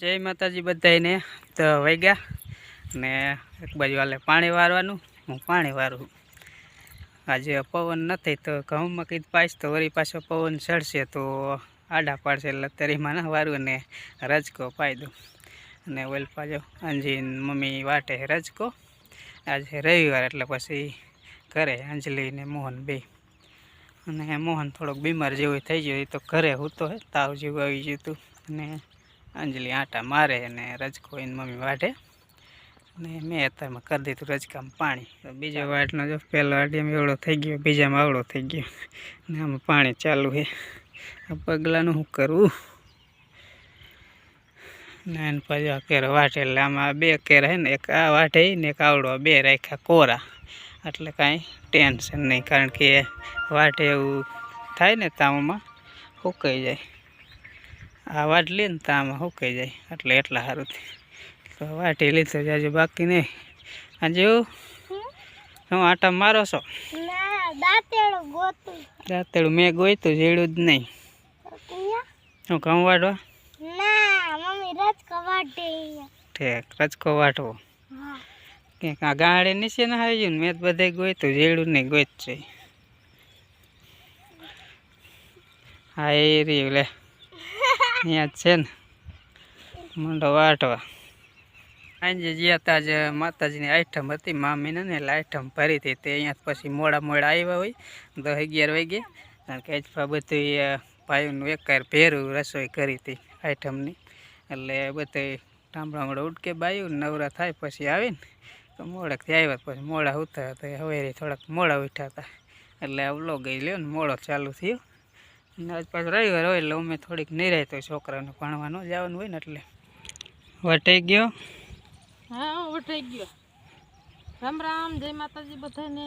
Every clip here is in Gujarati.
જય માતાજી બધાને તો વૈગ્યા ને એક બાજુ હાલે પાણી વારવાનું, હું પાણી વારું. આજે પવન નથી તો ઘઉંમાં કીધું પાઈશ તો વળી પાછો પવન ચડશે તો આડા પાડશે એટલે તરીમાં ના વારું ને રજકો પાઈ દઉં. અને ઓલ પાછો અંજીન મમ્મી વાટે રજકો. આજે રવિવાર એટલે પછી ઘરે અંજલિ ને મોહન બે. અને મોહન થોડોક બીમાર જેવું થઈ ગયું તો ઘરે હું તો તાવ જેવું આવી ગયું હતું. અને અંજલિ આટા મારે અને રજકો એની મમ્મી વાઢે. અને મેં અત્યારમાં કરી દીધું રજકામાં પાણી. તો બીજા વાટનો જો પહેલો વાટીમાં એવડો થઈ ગયો બીજામાં આવડો થઈ ગયો. અને આમાં પાણી ચાલુ છે. આ પગલાંનું શું કરવું ને એને પછી આ કેર વાટે એટલે આમાં બે કેર છે ને એક આ વાટે ને એક આવડો બે રાખ્યા કોરા. એટલે કાંઈ ટેન્શન નહીં કારણ કે વાટે એવું થાય ને તાવમાં સુકાઈ જાય. આ વાટ લે ને તામાં સુકાઈ જાય? એટલે એટલા સારું તો વાટી લીધો જાજુ બાકી નહીં. આજે હું આટા મારો છો? દાંતેડું મેં ગોયતું જેડું જ નહીં. હું ઘઉં વાટવા ઠેક રજકો વાટવો. ક્યાંક આ ગાળે નીચે ના આવી ગયું ને મેં તો બધે ગોઈતું જેડું નહીં ગોયત છે. હા એ રહ્યું લે. અહીંયા છે ને. મંડો વાટવા. સાંજે ગયા હતા જે માતાજીની આઈટમ હતી ને એટલે આઈટમ ભરી હતી. તે અહીંયા પછી મોડા મોડા આવ્યા હોય દસ અગિયાર વાગે. કારણ કે આજપા બધું ભાઈઓનું એકાર ભેરું રસોઈ કરી હતી આઈટમની. એટલે બધું ટામડા મોડા ઉડકે બાયું નવરા થાય પછી આવીને તો મોડાથી આવ્યા પછી મોડા ઉતર્યા હતા. હવે થોડાક મોડા ઉઠ્યા હતા. એટલે આ વ્લોગ ગઈ લ્યો ને, મોડો ચાલુ થયો. આજ પાછું રવિવાર હોય એટલે અમે થોડીક નિરાય તો છોકરાને ભણવાનું જવાનું હોય ને એટલે. વટાઈ ગયો? હા વટાઈ ગયો. રામ રામ જય માતાજી બધાને.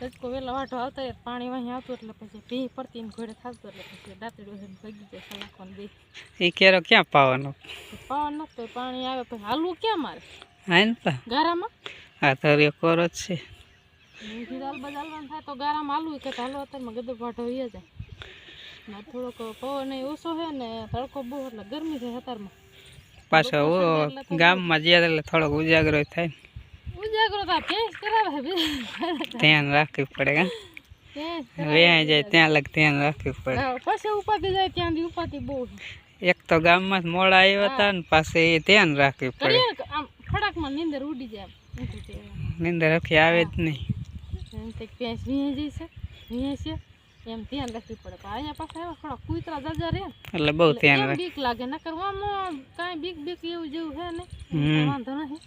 રજકો વેલા વાટો આવતા હોય પાણી વાહી આવતું એટલે પછી ભી પડતી ને ઘોડે ખાતું એટલે પછી દાંતડું છે ભગી જાય સલાખવાનું દે એ કેરો ક્યાં પાવાનો? પવન તો પાણી આવે પછી હાલવું ક્યાં મારે? હા ને ગારામાં? આ તો કોરો જ છે. બજાલવાનું થાય તો ગારામાં હાલવું કે હાલો અત્યારમાં ગદો વાટો વહી જાય. ને થોડોક પવન ઓછો છે ને તડકો બહુ એટલે ગરમી છે અત્યારમાં. પાછો ઓ ગામમાં જ્યાં એટલે થોડોક ઉજાગરો થાય ઉજાગરો તો આ ભેંસ કરાવે ધ્યાન રાખવું પડે કા? ભેંસ જાય ત્યાં લગ ધ્યાન રાખવું પડે. પછી ઉપાધિ જાય ત્યાંથી ઉપાધિ બહુ એક તો ગામમાં જ મોડા આવ્યા હતા ને પાછું એ ધ્યાન રાખવું પડે. આમ ખડાકમાં નીંદર ઉડી જાય નીંદર આખી આવે જ નહીં. ભેંસ વીહે જાય છે છે. એમ ધ્યાન રાખવી પડે પણ અહીંયા પાસે એવા થોડા કૂતરા જાજા રહે એટલે બહુ ધ્યાન રાખે. બીક લાગે ન કરવામાં કાંઈ બીક બીક એવું જેવું છે ને વાંધો નથી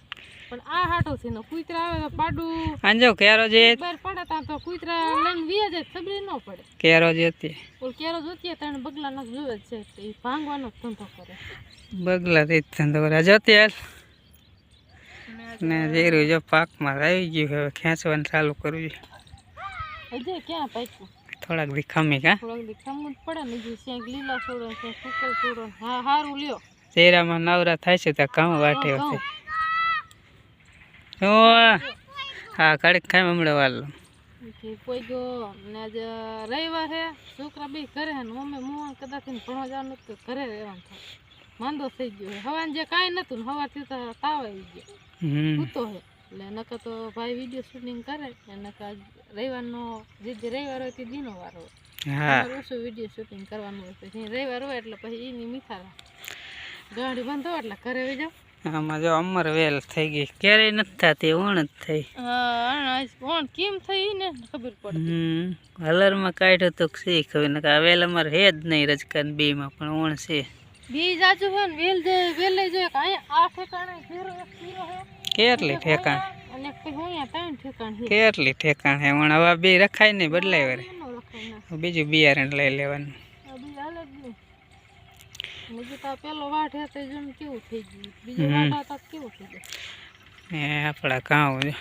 પણ આ હાટો છે ને કૂતરા આવે તો પાડું. આંજો કેરો જે બહાર પડે તા તો કૂતરા લઈને વીહે જાય ખબરી ન પડે. કેરો જે હતી ઓલ કેરો જોતી ત્રણ બગલા ન જોવે જ છે એ ભાંગવાનો ધંધો કરે. બગલા થી ધંધો કરે. જોતી હાલ. ને જીરું જો પાકમાં આવી ગયું હવે ખેંચવાનું ચાલુ કરવું છે. હજે ક્યાં પાક્યું? થોડાક દી ખમી કા? થોડાક દી ખમવું જ પડે ને જે શેંક લીલા છે સૂકલ છોડો હા સારું લ્યો. ચહેરામાં નવરા થાય છે તો કામ વાટે ઘઉં. હા કડક ખાઈ હમણાં વાલો. કોઈ ગયો ને આજે રવિવાર છે છોકરા બે ઘરે ને મમ્મી મોહન કદાચ ભણવા જવાનું તો ઘરે રહેવાનું થાય. માંદો થઈ ગયો છે હવાને જે કાંઈ નતું ને હવાથી તો તાવ આવી ગયો. સૂતો છે એટલે નકર તો ભાઈ વીડિયો શૂટિંગ કરે નકર રવિવારનો જે રવિવાર હોય તે દીનો વાર હોય. હા. ઓછું વીડિયો શૂટિંગ કરવાનું હોય પછી રવિવાર હોય એટલે પછી એની મીઠા ગાડી બંધ હોય એટલે ઘરે આવી જાઓ. આમાં જો અમર વેલ થઈ ગઈ. ક્યારેય નથી થતી ઓણ જ થઈ. હા કોણ કેમ થઈ ને ખબર પડે હમ હલરમાં કાઢ્યો તો શીખ હવે ને આ વેલ અમારે હે જ નહીં રજકાન બીમાં પણ ઓણ છે. બી જાજુ છે ને વેલ જે વેલે લઈ જોઈએ કાંઈ આ ઠેકાણે કેટલી ઠેકાણ? કેટલી ઠેકાણ હે પણ હવે બે રખાય નહીં બદલાય વરે બીજું બિયારણ લઈ લેવાનું. આ બી હાલે જ નહીં અને જે તો આ પેલો વાટ હતો એ જોને કેવું થઈ ગયું. બીજો હમ. વાટ હતા તો કેવું થઈ ગયું? એ આપણા ઘઉં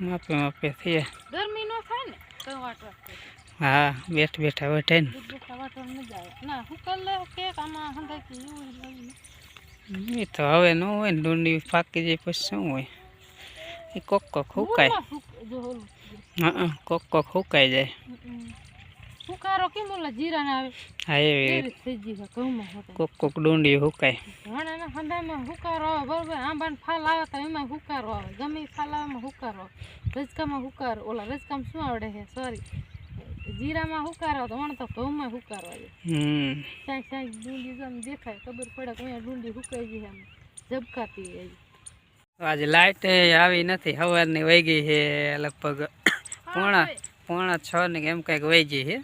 માપે માપે થયા. ગરમી નો થાય ને? વાટ હા બેઠ બેઠા વઢે ને. એ તો હવે ન હોય ને ડુંડી પાકી જાય પછી શું હોય? એ કોક કોક હુકાય હા કોક કોક હુકાઈ જાય. હુકારો કેમ ઓલા જીરા ના આવે? હા એવી કોક કોક ડુંડી હુકાય. ઘણા હંડામાં હુકારો આવે બરોબર? આંબાને ફાલ આવે તો એમાં હુકારો આવે. ગમે ફાલ આવે એમાં હુકારો રજકામાં હુકારો. ઓલા રજકામાં શું આવડે છે? સોરી જીરામાં હુકારો તો વણ તો ઘઉંમાં હુકારો આવે હમ. ક્યાંક ક્યાંક ડુંડી જો આમ દેખાય ખબર પડે કે અહીંયા ડુંડી હુકાઈ ગઈ આમ ઝબકાતી આવી આજે લાઇટ આવી નથી સવારની વહી ગઈ છે લગભગ પોણા પોણા છ ને એમ કંઈક વહી ગઈ છે.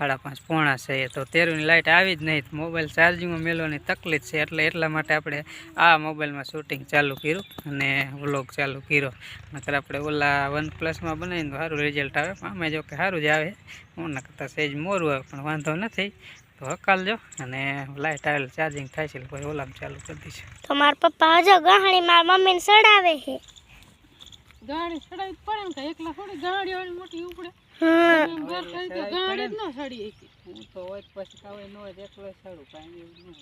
સાડા પાંચ પોણા છે તો તેરુની લાઇટ આવી જ નહીં. મોબાઈલ ચાર્જિંગમાં મેળવવાની તકલીફ છે એટલે એટલા માટે આપણે આ મોબાઈલમાં શૂટિંગ ચાલુ કર્યું અને વ્લોગ ચાલુ કર્યો. નકર આપણે ઓલા વન પ્લસમાં બનાવીને સારું રિઝલ્ટ આવે. આમે જો કે સારું જ આવે. હું કરતાં સહેજ મોરું આવે પણ વાંધો નથી. તો હકાલજો અને લાઇટ આવેલ ચાર્જિંગ થાય છે એટલે પછી ઓલામાં ચાલુ કરી દઈશ. તો મારા પપ્પા હજો ગહાણી મારા મમ્મીને સડાવે છે. ગાડી સડાવી પડે ને એકલા થોડી ગાડી મોટી ઉપડે. હા. એમ ઘર કરી તો ગાડી જ ન. સડી હતી હું તો હોય પછી કાંઈ ન હોય એકલો સારું કાંઈ એવું ન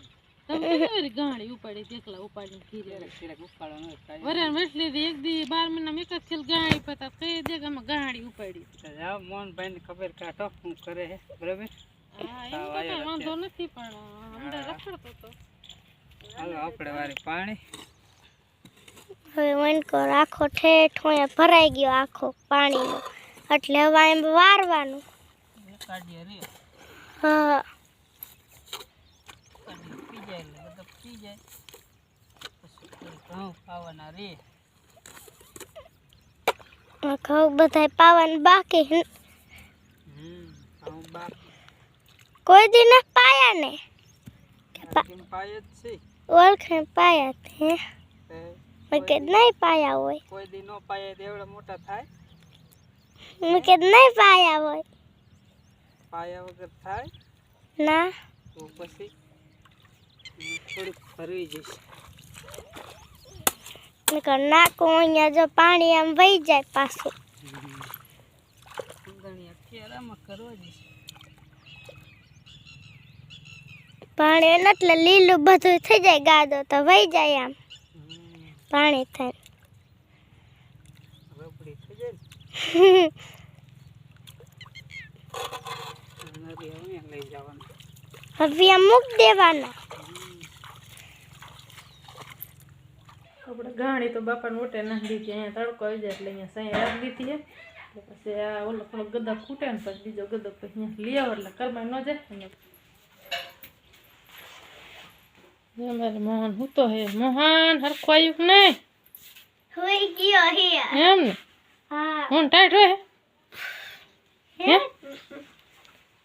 તમે કેવી રીતે ગાડી ઉપાડી હતી? એકલા ઉપાડીને ઘીરે ઉપાડો ન હોય કાંઈ વરાણ વેચલી હતી એક દી બાર મહિનામાં એક જ ખેલ ગાડી પતા કઈ દે કે અમે ગાડી ઉપાડી. જાઓ મોહનભાઈને ખબર કાઢો શું કરે છે બરાબર? હા એમ તો કાંઈ વાંધો નથી પણ અંદર રખડતો તો. હાલો આપણે વારી પાણી. હવે વણકો આખો ઠેઠ અહીંયા ભરાઈ ગયો આખો પાણીનો. એટલે હવે એમ વારવાનું. હા. બધા ઘઉં બધાય પાવાનું બાકી હમ કોઈ દી ના પાયા ને? ઓળખે પાયા હે. તે મેં કે નહીં પાયા હોય. કોઈ દી નો પાયા એવડા મોટા થાય. મેં કે નહીં પાયા હોય. પાયા વગર થાય? ના. તો પછી થોડીક ફરવી જઈશ. નકર નાખું અહીંયા જો પાણી આમ વહી જાય પાછું. પાણી એટલે લીલું બધું થઈ જાય ગાદો તો વહી જાય આમ. પાણી થાય રબડી થઈ જાય ને નરી અહીંયા લઈ જવાનું હવે મૂક દેવાના. આપણે ગાણી તો બાપાને ઓટે નાખી દીધી અહીંયા તડકો આવી જાય એટલે અહીંયા સાંઈ રાખી દીધી છે. પછી આ ઓલો થોડો ગદા ખૂટે ને પછી બીજો ગદો પછી અહીંયા લઈ આવો એટલે કરમાઈ ન જાય. અને મારે મોહન હું તો હે. મોહન હરખો આવ્યું કે નહીં? હોઈ ગયો હે. એમ ને? હા. ટાઈટ હોય? હે?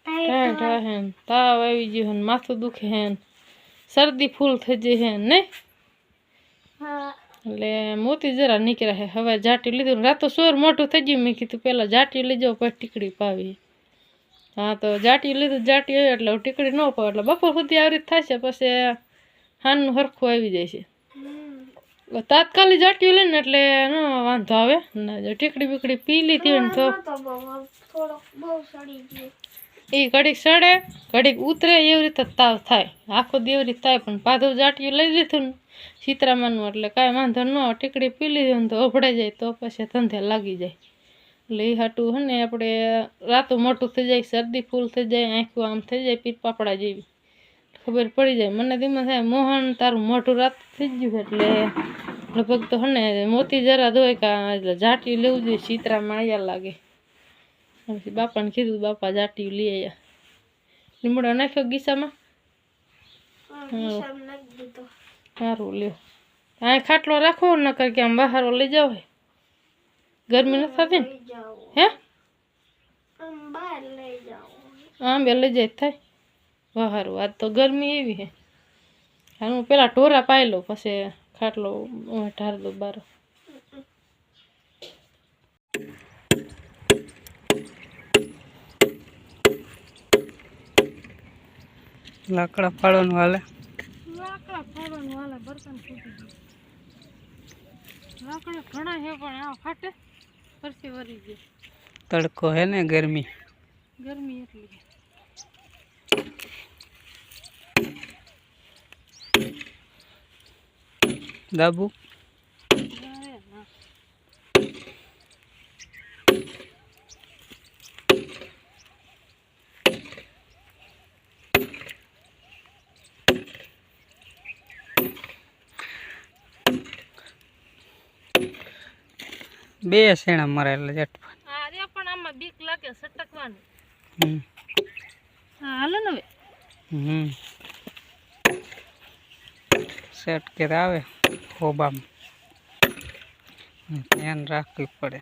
ટાઈટ હોય. હે તાવ આવી ગયો હે માથું દુખે હે શરદી ફૂલ થઈ જઈ હે ને એટલે મોતી જરા નીકળ્યા હે. હવે જાટી લીધું રાતો સોર મોટું થઈ ગયું મેં કીધું પહેલાં જાટી લઈ જાઓ પછી ટીકડી પાવી. હા તો જાટી લીધું જાટી આવી એટલે ટીકડી ન પાવે એટલે બપોર સુધી આવી રીતે થશે પછી હાનનું હરખું આવી જાય છે. તાત્કાલિક જાટી લે ને એટલે ન વાંધો આવે. ને ટીકડી બીકડી પી લીધી હોય ને તો એ ઘડીક સડે ઘડીક ઉતરે એવી રીતે તાવ થાય. આખો દી એવી રીતે થાય પણ પાધો જાટિયું લઈ લીધું ને. સીતરામાનું એટલે કાંઈ વાંધો ન. ટીકડી પી લીધી ને તો અભડાઈ જાય તો પછી ધંધે લાગી જાય. એટલે એ હાટું હે ને આપણે રાતું મોટું થઈ જાય શરદી ફૂલ થઈ જાય આંખું આમ થઈ જાય પીર પાપડા જેવી. ખબર પડી જાય. મને ધીમે થાય મોહન તારું મોઢું રાત થઈ ગયું છે એટલે લગભગ તો હે ને મોતી જરા ધોય કા એટલે જાટિયું લેવું જોઈએ સીતરામાં અહીંયા લાગે. પછી બાપાને કીધું બાપા જાટી લઈ આવ્યા લીમડો નાખ્યો ગીસામાં? સારું લ્યો. આ ખાટલો રાખો નકર કે આમ બહાર લઈ જાવ હે? ગરમી નથી થતી ને? હે બહાર લઈ જાઓ. આમ બે લઈ જાય તો થાય. બહારું આજ તો ગરમી એવી હે. હાલ હું પેલા ઢોરા પાઈ લઉં પછી ખાટલો ઢાર દઉં બાર. લાકડા ફાળવાનું હાલે? લાકડા ફાડવાનું હાલે બર્તન ફૂટી ગયું. લાકડા ઘણા છે પણ આ ફાટે પરસી વરી ગયું. તડકો હે ને ગરમી. ગરમી એટલી દાબુ બે શેણા મરેલા જટ આ રે પણ આમાં બીક લાગે સટકવાની. હમ. હાલો ને હવે. હમ. સેટ કે આવે. હોબામાં ધ્યાન રાખવી પડે.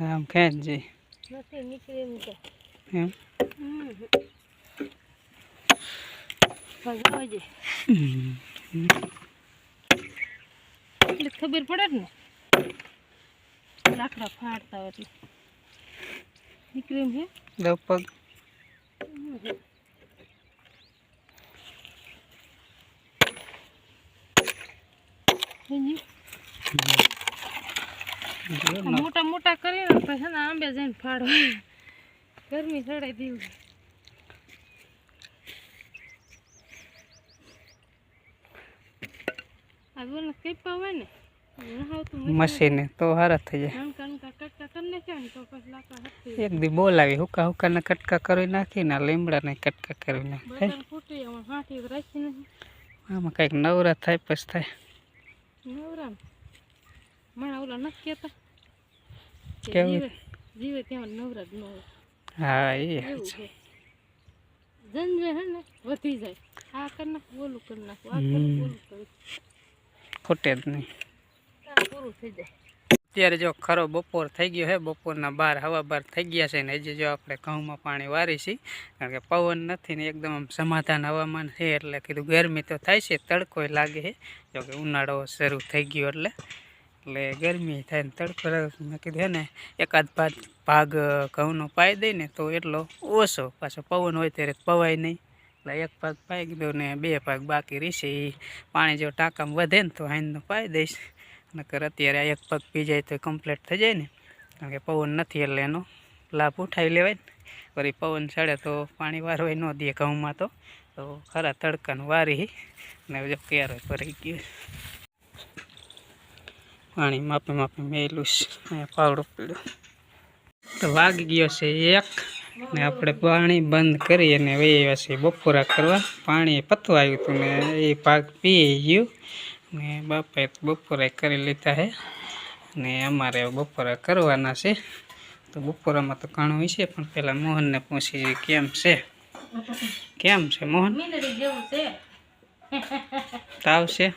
આમ ખેંચજી એમ ખબર પડે ને? લાકડા ફાડતા એટલે. નીકળી એમ છે ને. મોટા મોટા કરીને પછી ને આંબે જઈને ફાડો. ગરમી ચડાઈ દીધું. આ બોલ હોય ને? મશીને તો હારા થઈ જાય. ને એક દી બોલાવી હુકા હુકાના કટકા કરી નાખીને આ લીમડાને કટકા કરી નાખે. આમાં હાથી રાખી આમાં કંઈક નવરા થાય પછી થાય. નવરા મારા ઓલા નથી કહેતા કે કેવું? જીવે ત્યાં નવરા જ ન હા એ છે. જનજે હે ને વધી જાય. આ કરી નાખ ઓલું કરી નાખું આ કરી ઓલું કરી. ખોટે જ નહીં. અત્યારે જો ખરો બપોર થઈ ગયો છે બપોરના બાર, હવા બાર થઈ ગયા છે ને હજી જો આપણે ઘઉંમાં પાણી વારી છીએ કારણ કે પવન નથી ને એકદમ સમાધાન હવામાન છે, એટલે કીધું ગરમી તો થાય છે તડકોય લાગે છે, જો કે ઉનાળો શરૂ થઈ ગયો એટલે એટલે ગરમી થાય ને તડકો મેં કીધું હે ને, એકાદ ભાગ ભાગ ઘઉંનો પાઈ દઈ ને તો એટલો ઓછો પાછો પવન હોય ત્યારે પવાય નહીં. એટલે એક ભાગ પાઈ દીધો ને બે ભાગ બાકી રહેશે એ પાણી જો ટાંકામાં વધે ને તો હાઈનો પાઈ દઈશ. નકર અત્યારે આ એક પગ પી જાય તો કમ્પ્લીટ થઈ જાય ને. કારણ કે પવન નથી એટલે એનો લાભ ઉઠાવી લેવાય ને. વળી પવન ચડે તો પાણી વારવાય ન દે ઘઉંમાં તો. તો ખરા તડકાનું વારી ને જો ક્યારે ભરાઈ ગયું. પાણી માપે માપે મેલું અહીંયા પાવડો પીડ્યો. તો વાગી ગયો છે એક ને આપણે પાણી બંધ કરી અને વહી આવ્યા છીએ બપોરા કરવા. પાણી પતવા આવ્યું હતું ને એ પાક પી ગયું. ને બાપાએ તો બપોરા કરી લીધા છે ને અમારે બપોરે કરવાના છે. તો બપોરામાં તો ઘણું છે પણ પહેલાં મોહનને પૂછી જઈએ કેમ છે. કેમ છે મોહન? તાવ છે.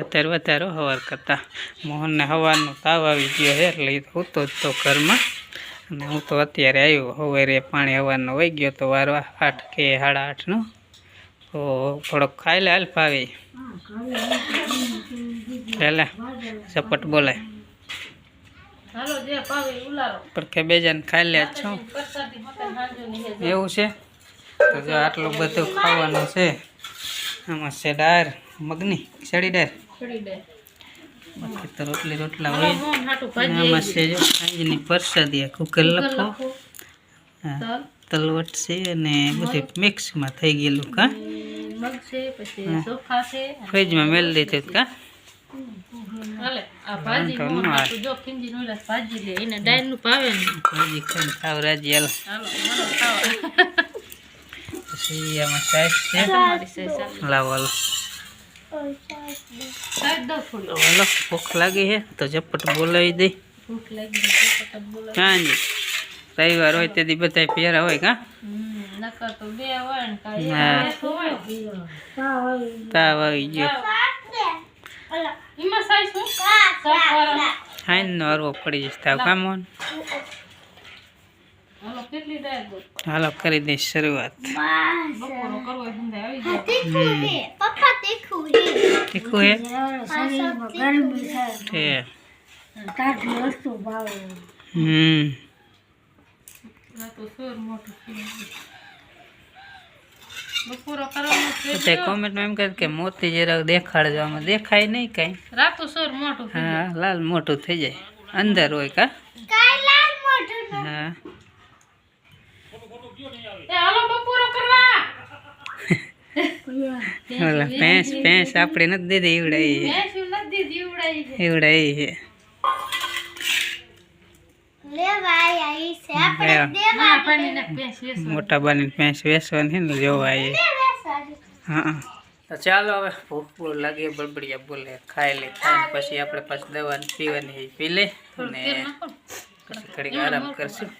અત્યારે વધારે હવાર કરતા. મોહનને હવારનો તાવ આવી ગયો છે એટલે એ તો તો જ તો ઘરમાં. અને હું તો અત્યારે આવ્યો સવારે પાણી હવારનો વહી ગયો તો વારવા આઠ કે સાડા આઠનો. તો થોડોક ખાઈ લે હાલ પાવી પહેલા ઝપટ બોલે પડખે બેજાને ખાઈ લે છો. એવું છે? તો જો આટલું બધું ખાવાનું છે. આમાં છે દાળ મગની સડી દાળ. બાકી તો રોટલી રોટલા હોય. આમાં છે જો સાંજની પ્રસાદી હા. તલવટ છે અને બધું મિક્સમાં થઈ ગયેલું કા? ફ્રીજમાં મેળ દીધું કા? ભૂખ લાગી હે તો ઝપટ બોલાવી દે. ભૂખ લાગી રવિવાર હોય તેથી બધા પહેરા હોય કા? હમ નકર તો બે હોય ને કાંઈ હા. એક હોય તાવ આવી ગયો. હાઈનો અરવો પડી જશે તાવ કામ હાલો કેટલી ડાયર દો હાલો કરી દઈશ શરૂઆત. તીખું હે? હમ આ તો સોર મોટું થઈ ગયું. બપોરો કરવાનો છે બધા કોમેન્ટમાં એમ કહે કે મોતી જરાક દેખાડજો આમાં દેખાય નહીં કાંઈ રાતો સોર મોટું થઈ હા લાલ મોટું થઈ જાય અંદર હોય કા કાઈ લાલ મોઢું હા જાય. એ હાલો બપોરો કરવા ઓલા ભેંસ ભેંસ આપણે નથી દીધી ઈવડાઈ ભેંસ્યું નથી દીધી ઉડાઈ છે ઈવડાઈ છે લેવા આયા ઈ છે આપણે લેવા. દેવા પાણી નાખ ભેંસ વેસવા. મોટા બાની ભેંસ વેસવાની ને જોવા એ હા. તો ચાલો હવે ભૂખ ભૂખ લાગે બળબડિયા બોલે ખાઈ લે ખાઈ પછી આપણે પાછી દવાની પીવાની એ પી લે અને પછી ઘડીક આરામ કરશું.